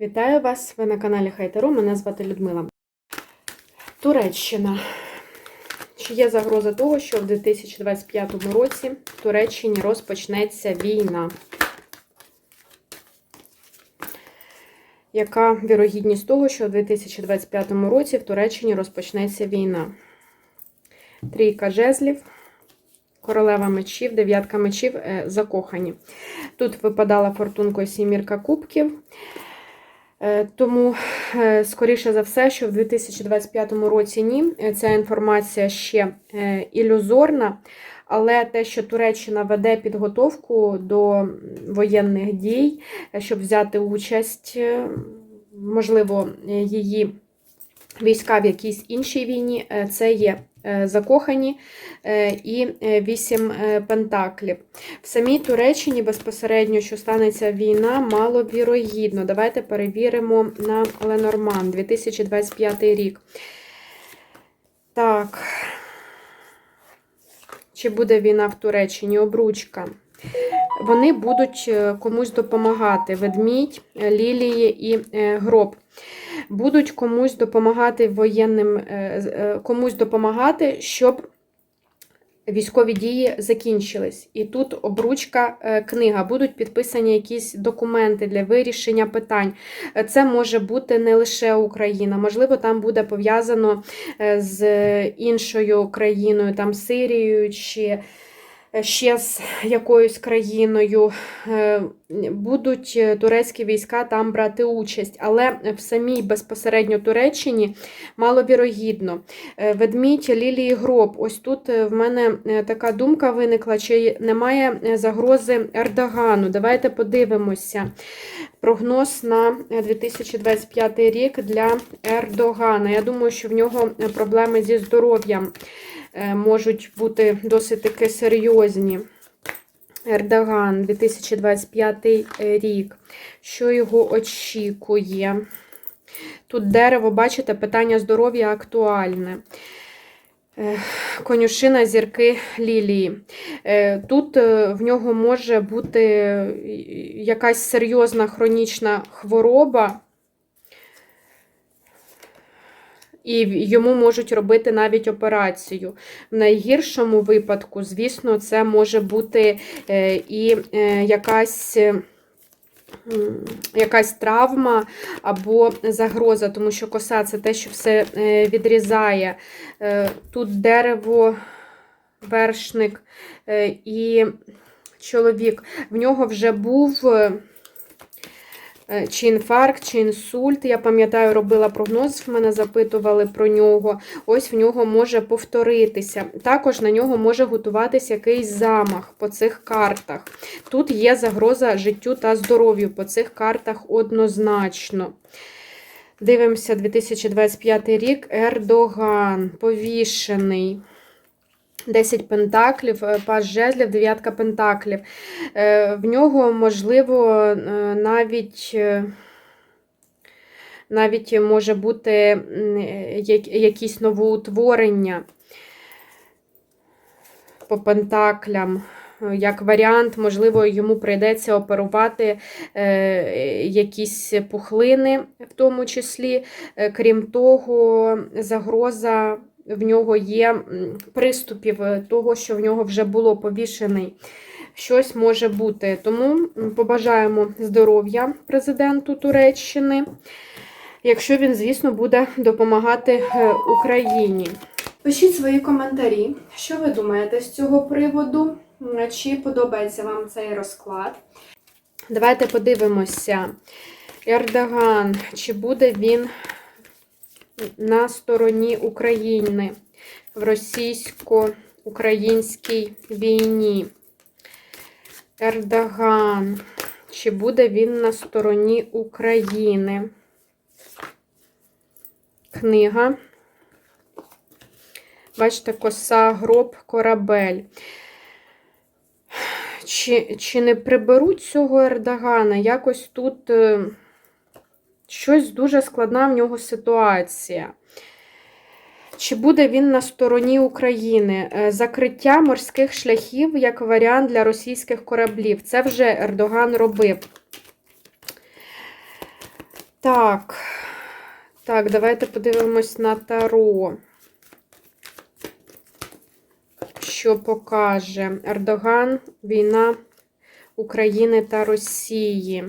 Вітаю вас! Ви на каналі Хайтеру. Мене звати Людмила. Туреччина. Чи є загроза того, що в 2025 році в Туреччині розпочнеться війна? Яка вірогідність того, що в 2025 році в Туреччині розпочнеться війна? Трійка жезлів, королева мечів, дев'ятка мечів е, закохані. Тут випадала фортункою сімірка кубків. Е, Тому, е, скоріше за все, що в 2025 році ні, Е, ця інформація ще ілюзорна, але те, що Туреччина веде підготовку до воєнних дій, щоб взяти участь, можливо, її війська в якійсь іншій війні, це є закохані е, і е, вісім е, пентаклів. В самій Туреччині безпосередньо, що станеться війна, маловірогідно. Давайте перевіримо на Ленорман 2025 рік. Так. Чи буде війна в Туреччині? Обручка. Вони будуть е, комусь допомагати. Ведмідь, е, лілії і е, гроб. Будуть комусь допомагати воєнним, е, е, комусь допомагати, щоб військові дії закінчились. І тут обручка, е, книга, будуть підписані якісь документи для вирішення питань. Це може бути не лише Україна, можливо, там буде пов'язано з іншою країною, там Сирією чи ще з якоюсь країною. Е, Будуть е, турецькі війська там брати участь, але в самій безпосередньо Туреччині маловірогідно. Е, Ведмідь, лілії гроб. Ось тут в мене така думка виникла, чи немає загрози Ердогану. Давайте подивимося. Прогноз на е, 2025 рік для Ердогана. Я думаю, що в нього проблеми зі здоров'ям можуть бути досить таки серйозні. Ердоган, 2025 рік. Що його очікує? Тут дерево, бачите, питання здоров'я актуальне. Е, Конюшина зірки лілії. Е, Тут е, в нього може бути якась серйозна хронічна хвороба, і йому можуть робити навіть операцію. В найгіршому випадку, звісно, це може бути е, і е, якась. Якась травма або загроза, тому що коса це те, що все е, відрізає. Тут дерево, вершник і чоловік. В нього вже був чи інфаркт, чи інсульт. Я пам'ятаю, робила прогноз, в мене запитували про нього. Ось в нього може повторитися. Також на нього може готуватися якийсь замах по цих картах. Тут є загроза життю та здоров'ю по цих картах однозначно. Дивимося 2025 рік. Ердоган повішений. 10 пентаклів, е, паж жезлів, дев'ятка пентаклів. Е, В нього, можливо, е, навіть навіть може бути якісь новоутворення по пентаклям. Як варіант, можливо, йому прийдеться оперувати якісь пухлини, в тому числі. Крім того, загроза в нього є приступів е, того, що в нього вже було повішений. Щось може бути. Тому побажаємо здоров'я президенту Туреччини, якщо він, звісно, буде допомагати е, Україні. Пишіть свої коментарі, що ви думаєте з цього приводу, чи подобається вам цей розклад. Давайте подивимося. Ердоган, чи буде він на стороні України в російсько-українській війні? Ердоган, чи буде він на стороні України? Книга. Бачите, коса, гроб, корабель. Чи, чи не приберуть цього Ердогана? Якось тут е, щось дуже складна в нього ситуація. Чи буде він на стороні України? Е, Закриття морських шляхів як варіант для російських кораблів. Це вже Ердоган робив. Так, так, давайте подивимось на Таро. Що покаже Ердоган, війна України та Росії.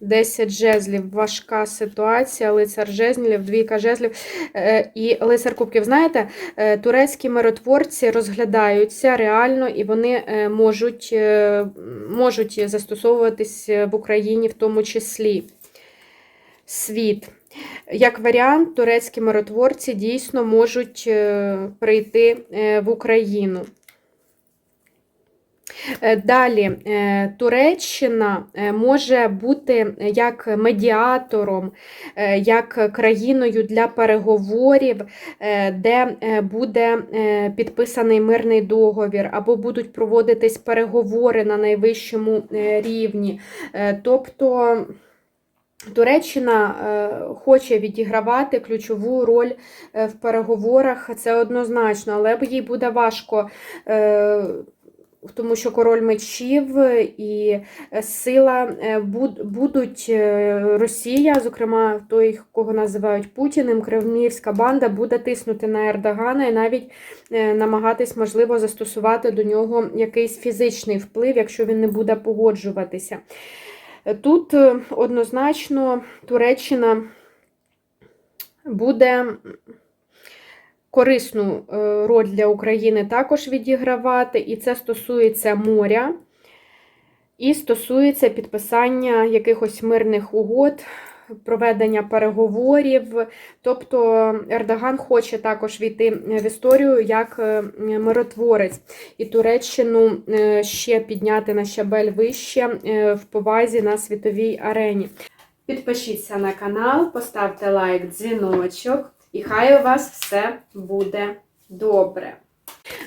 10 жезлів, важка ситуація, лицар жезлів, двійка жезлів е, і лицар кубків. Знаєте, е, турецькі миротворці розглядаються реально і вони е, можуть, можуть застосовуватись в Україні в тому числі. Світ. Як варіант, турецькі миротворці дійсно можуть прийти в Україну. Е, Далі, е, Туреччина е, може бути як медіатором, як країною для переговорів, де буде підписаний мирний договір, або будуть проводитись переговори на найвищому рівні. Тобто Туреччина хоче відігравати ключову роль в переговорах, це однозначно, але їй буде важко. Е, тому що король мечів і сила е, будуть е, Росія, зокрема той, кого називають Путіним, Кремлівська банда буде тиснути на Ердогана і навіть е, намагатись, можливо, застосувати до нього якийсь фізичний вплив, якщо він не буде погоджуватися. Тут е, однозначно Туреччина буде корисну е, роль для України також відігравати, і це стосується моря, і стосується підписання якихось мирних угод, проведення переговорів. Тобто Ердоган хоче також війти в історію як е, миротворець, і Туреччину е, ще підняти на щабель вище в повазі на світовій арені. Підпишіться на канал, поставте лайк, дзвіночок, і хай у вас все буде добре.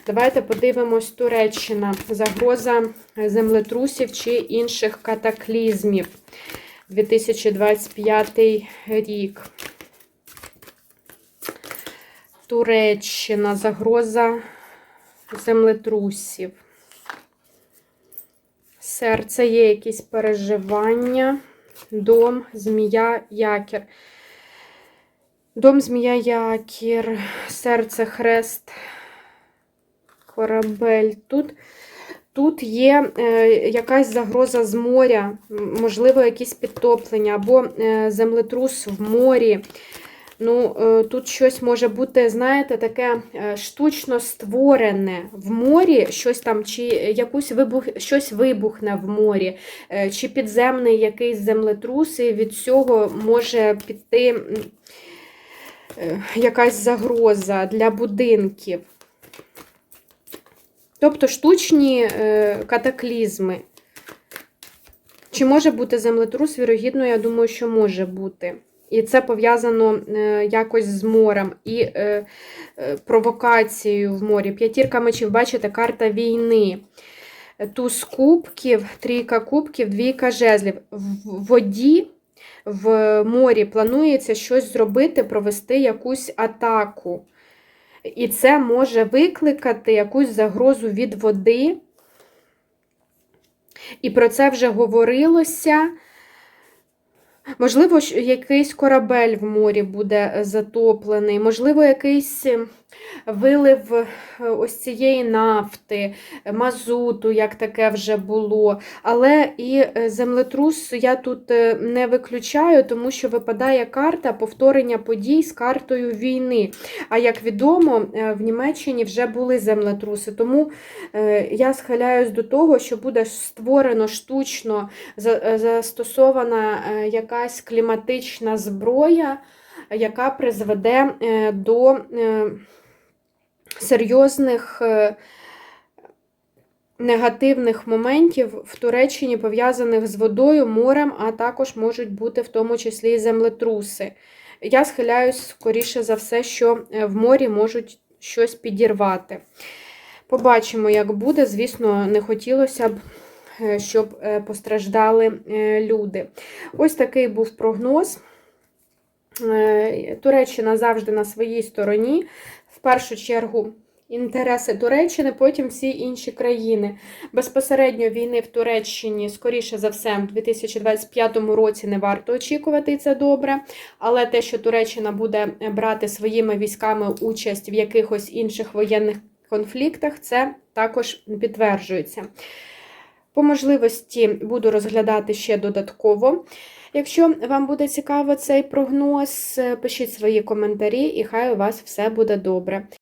Давайте подивимось Туреччина. Загроза землетрусів чи інших катаклізмів. 2025 рік. Туреччина, загроза землетрусів. Серце є якісь переживання. Дом, змія, якір. Дом, змія, якір, серце, хрест, корабель. Тут, тут є е, якась загроза з моря, можливо, якісь підтоплення або е, землетрус в морі. Ну, е, тут щось може бути, знаєте, таке штучно створене в морі, щось там, чи якусь вибух, щось вибухне в морі, чи підземний якийсь землетрус, і від цього може піти якась загроза для будинків. Тобто штучні е, катаклізми. Чи може бути землетрус? Вірогідно, я думаю, що може бути. І це пов'язано е, якось з морем і е, е, провокацією в морі. П'ятірка мечів, бачите, карта війни. Туз кубків, трійка кубків, двійка жезлів. В воді, в морі планується щось зробити, провести якусь атаку. І це може викликати якусь загрозу від води. І про це вже говорилося. Можливо, якийсь корабель в морі буде затоплений, можливо, якийсь вилив ось цієї нафти, мазуту, як таке вже було. Але і е, землетрус я тут е, не виключаю, тому що випадає карта повторення подій з картою війни. А як відомо, е, в Німеччині вже були землетруси. Тому я схиляюсь до того, що буде створено штучно застосована якась кліматична зброя, яка призведе до серйозних е, негативних моментів в Туреччині, пов'язаних з водою, морем, а також можуть бути в тому числі і землетруси. Я схиляюсь скоріше за все, що е, в морі можуть щось підірвати. Побачимо, як буде. Звісно, не хотілося б, е, щоб постраждали люди. Ось такий був прогноз. Туреччина завжди на своїй стороні. Першу чергу інтереси Туреччини, потім всі інші країни. Безпосередньо війни в Туреччині, скоріше за все, в 2025 році не варто очікувати, і це добре. Але те, що Туреччина буде брати своїми військами участь в якихось інших воєнних конфліктах, це також підтверджується. По можливості буду розглядати ще додатково. Якщо вам буде цікаво цей прогноз, пишіть свої коментарі, і хай у вас все буде добре.